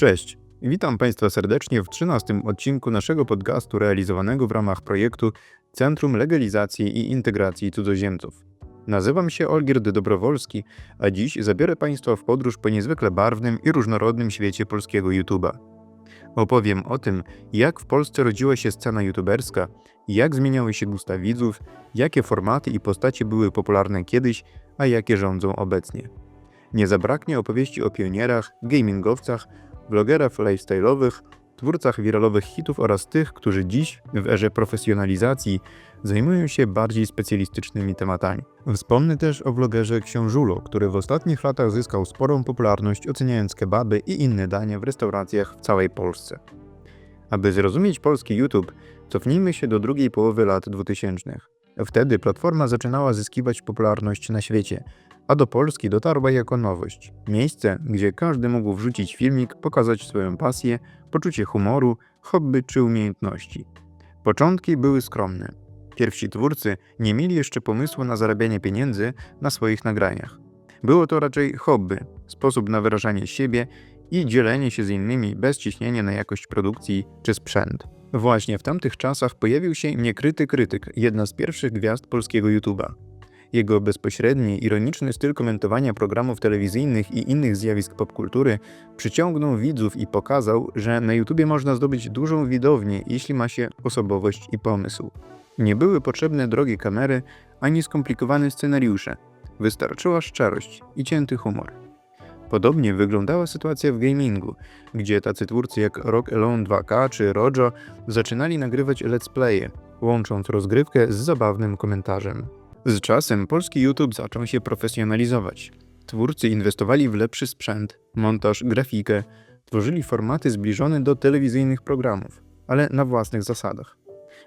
Cześć, witam Państwa serdecznie w 13 odcinku naszego podcastu realizowanego w ramach projektu Centrum Legalizacji i Integracji Cudzoziemców. Nazywam się Olgierd Dobrowolski, a dziś zabiorę Państwa w podróż po niezwykle barwnym i różnorodnym świecie polskiego YouTube'a. Opowiem o tym, jak w Polsce rodziła się scena youtuberska, jak zmieniały się gusta widzów, jakie formaty i postacie były popularne kiedyś, a jakie rządzą obecnie. Nie zabraknie opowieści o pionierach, gamingowcach, blogerach lifestyle'owych, twórcach wiralowych hitów oraz tych, którzy dziś, w erze profesjonalizacji, zajmują się bardziej specjalistycznymi tematami. Wspomnę też o vlogerze Książulo, który w ostatnich latach zyskał sporą popularność oceniając kebaby i inne dania w restauracjach w całej Polsce. Aby zrozumieć polski YouTube, cofnijmy się do drugiej połowy lat 2000. Wtedy platforma zaczynała zyskiwać popularność na świecie, a do Polski dotarła jako nowość. Miejsce, gdzie każdy mógł wrzucić filmik, pokazać swoją pasję, poczucie humoru, hobby czy umiejętności. Początki były skromne. Pierwsi twórcy nie mieli jeszcze pomysłu na zarabianie pieniędzy na swoich nagraniach. Było to raczej hobby, sposób na wyrażanie siebie i dzielenie się z innymi bez ciśnienia na jakość produkcji czy sprzęt. Właśnie w tamtych czasach pojawił się niekryty krytyk, jedna z pierwszych gwiazd polskiego YouTube'a. Jego bezpośredni, ironiczny styl komentowania programów telewizyjnych i innych zjawisk popkultury przyciągnął widzów i pokazał, że na YouTubie można zdobyć dużą widownię, jeśli ma się osobowość i pomysł. Nie były potrzebne drogie kamery ani skomplikowane scenariusze. Wystarczyła szczerość i cięty humor. Podobnie wyglądała sytuacja w gamingu, gdzie tacy twórcy jak Rock Alone 2K czy Rojo zaczynali nagrywać let's playe, łącząc rozgrywkę z zabawnym komentarzem. Z czasem polski YouTube zaczął się profesjonalizować. Twórcy inwestowali w lepszy sprzęt, montaż, grafikę, tworzyli formaty zbliżone do telewizyjnych programów, ale na własnych zasadach.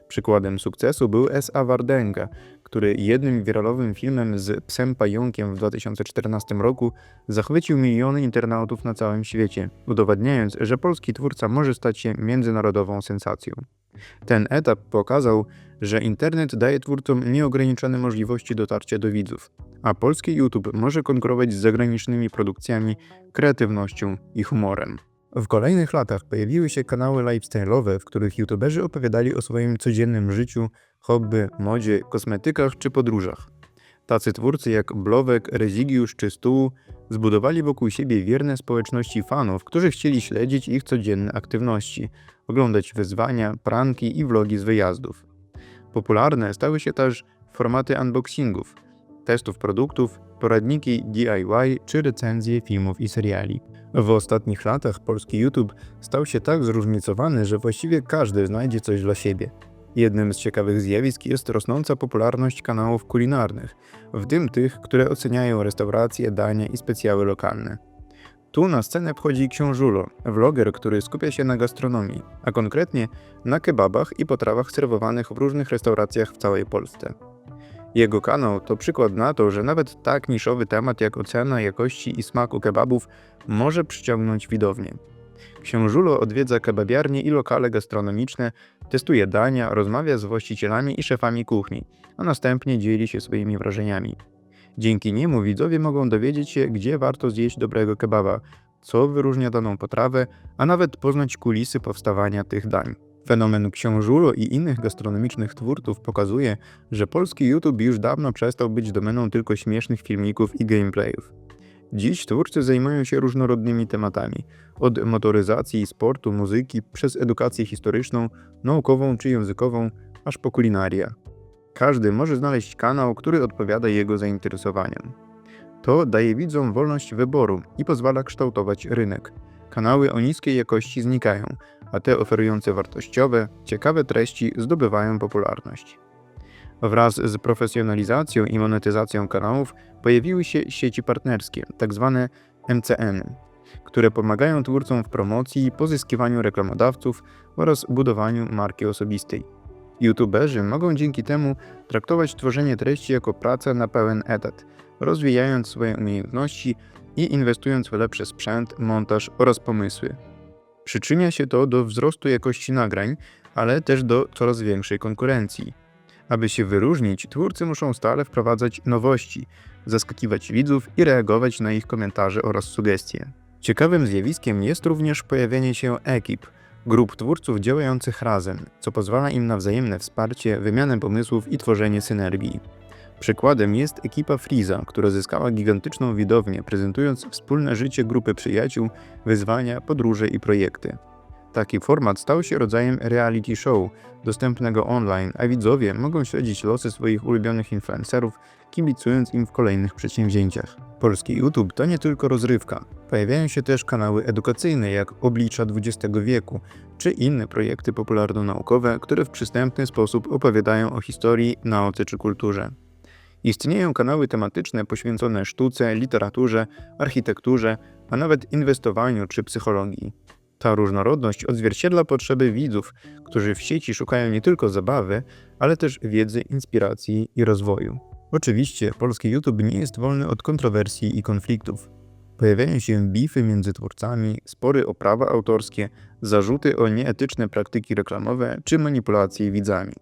Przykładem sukcesu był S.A. Wardenga, który jednym wiralowym filmem z psem pająkiem w 2014 roku zachwycił miliony internautów na całym świecie, udowadniając, że polski twórca może stać się międzynarodową sensacją. Ten etap pokazał, że internet daje twórcom nieograniczone możliwości dotarcia do widzów, a polski YouTube może konkurować z zagranicznymi produkcjami, kreatywnością i humorem. W kolejnych latach pojawiły się kanały lifestyle'owe, w których youtuberzy opowiadali o swoim codziennym życiu, hobby, modzie, kosmetykach czy podróżach. Tacy twórcy jak Blowek, Rezigiusz czy Stół zbudowali wokół siebie wierne społeczności fanów, którzy chcieli śledzić ich codzienne aktywności, oglądać wyzwania, pranki i vlogi z wyjazdów. Popularne stały się też formaty unboxingów, testów produktów, poradniki DIY czy recenzje filmów i seriali. W ostatnich latach polski YouTube stał się tak zróżnicowany, że właściwie każdy znajdzie coś dla siebie. Jednym z ciekawych zjawisk jest rosnąca popularność kanałów kulinarnych, w tym tych, które oceniają restauracje, dania i specjały lokalne. Tu na scenę wchodzi Książulo, vloger, który skupia się na gastronomii, a konkretnie na kebabach i potrawach serwowanych w różnych restauracjach w całej Polsce. Jego kanał to przykład na to, że nawet tak niszowy temat jak ocena jakości i smaku kebabów może przyciągnąć widownię. Książulo odwiedza kebabiarnie i lokale gastronomiczne, testuje dania, rozmawia z właścicielami i szefami kuchni, a następnie dzieli się swoimi wrażeniami. Dzięki niemu widzowie mogą dowiedzieć się, gdzie warto zjeść dobrego kebaba, co wyróżnia daną potrawę, a nawet poznać kulisy powstawania tych dań. Fenomen książulo i innych gastronomicznych twórców pokazuje, że polski YouTube już dawno przestał być domeną tylko śmiesznych filmików i gameplayów. Dziś twórcy zajmują się różnorodnymi tematami, od motoryzacji, sportu, muzyki, przez edukację historyczną, naukową czy językową, aż po kulinaria. Każdy może znaleźć kanał, który odpowiada jego zainteresowaniom. To daje widzom wolność wyboru i pozwala kształtować rynek. Kanały o niskiej jakości znikają, a te oferujące wartościowe, ciekawe treści zdobywają popularność. Wraz z profesjonalizacją i monetyzacją kanałów pojawiły się sieci partnerskie, tzw. MCN, które pomagają twórcom w promocji, pozyskiwaniu reklamodawców oraz budowaniu marki osobistej. YouTuberzy mogą dzięki temu traktować tworzenie treści jako pracę na pełen etat, rozwijając swoje umiejętności i inwestując w lepszy sprzęt, montaż oraz pomysły. Przyczynia się to do wzrostu jakości nagrań, ale też do coraz większej konkurencji. Aby się wyróżnić, twórcy muszą stale wprowadzać nowości, zaskakiwać widzów i reagować na ich komentarze oraz sugestie. Ciekawym zjawiskiem jest również pojawienie się ekip, grup twórców działających razem, co pozwala im na wzajemne wsparcie, wymianę pomysłów i tworzenie synergii. Przykładem jest ekipa Freeza, która zyskała gigantyczną widownię, prezentując wspólne życie grupy przyjaciół, wyzwania, podróże i projekty. Taki format stał się rodzajem reality show, dostępnego online, a widzowie mogą śledzić losy swoich ulubionych influencerów, kibicując im w kolejnych przedsięwzięciach. Polski YouTube to nie tylko rozrywka. Pojawiają się też kanały edukacyjne jak Oblicza XX wieku, czy inne projekty popularno-naukowe, które w przystępny sposób opowiadają o historii, nauce czy kulturze. Istnieją kanały tematyczne poświęcone sztuce, literaturze, architekturze, a nawet inwestowaniu czy psychologii. Ta różnorodność odzwierciedla potrzeby widzów, którzy w sieci szukają nie tylko zabawy, ale też wiedzy, inspiracji i rozwoju. Oczywiście polski YouTube nie jest wolny od kontrowersji i konfliktów. Pojawiają się bify między twórcami, spory o prawa autorskie, zarzuty o nieetyczne praktyki reklamowe czy manipulacje widzami.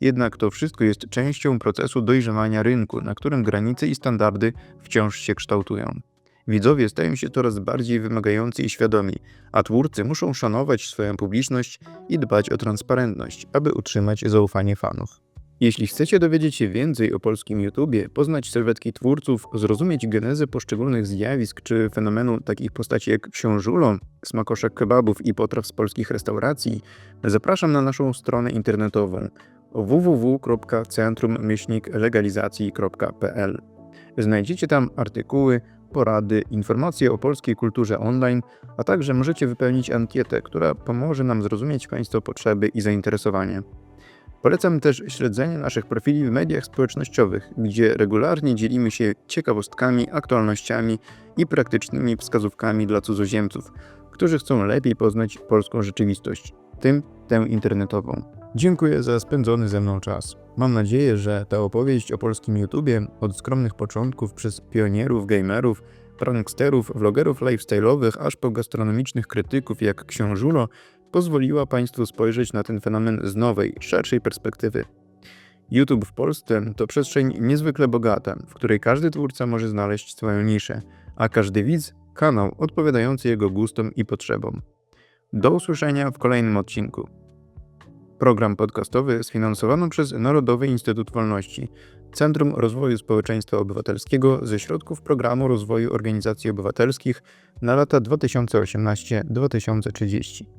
Jednak to wszystko jest częścią procesu dojrzewania rynku, na którym granice i standardy wciąż się kształtują. Widzowie stają się coraz bardziej wymagający i świadomi, a twórcy muszą szanować swoją publiczność i dbać o transparentność, aby utrzymać zaufanie fanów. Jeśli chcecie dowiedzieć się więcej o polskim YouTubie, poznać sylwetki twórców, zrozumieć genezę poszczególnych zjawisk czy fenomenu takich postaci jak książulo, smakoszek kebabów i potraw z polskich restauracji, zapraszam na naszą stronę internetową www.centrum-legalizacji.pl. Znajdziecie tam artykuły, porady, informacje o polskiej kulturze online, a także możecie wypełnić ankietę, która pomoże nam zrozumieć Państwa potrzeby i zainteresowanie. Polecam też śledzenie naszych profili w mediach społecznościowych, gdzie regularnie dzielimy się ciekawostkami, aktualnościami i praktycznymi wskazówkami dla cudzoziemców, którzy chcą lepiej poznać polską rzeczywistość, w tym tę internetową. Dziękuję za spędzony ze mną czas. Mam nadzieję, że ta opowieść o polskim YouTubie od skromnych początków przez pionierów, gamerów, pranksterów, vlogerów lifestyle'owych, aż po gastronomicznych krytyków jak Książulo, pozwoliła Państwu spojrzeć na ten fenomen z nowej, szerszej perspektywy. YouTube w Polsce to przestrzeń niezwykle bogata, w której każdy twórca może znaleźć swoją niszę, a każdy widz kanał odpowiadający jego gustom i potrzebom. Do usłyszenia w kolejnym odcinku. Program podcastowy sfinansowano przez Narodowy Instytut Wolności, Centrum Rozwoju Społeczeństwa Obywatelskiego ze środków Programu Rozwoju Organizacji Obywatelskich na lata 2018-2030.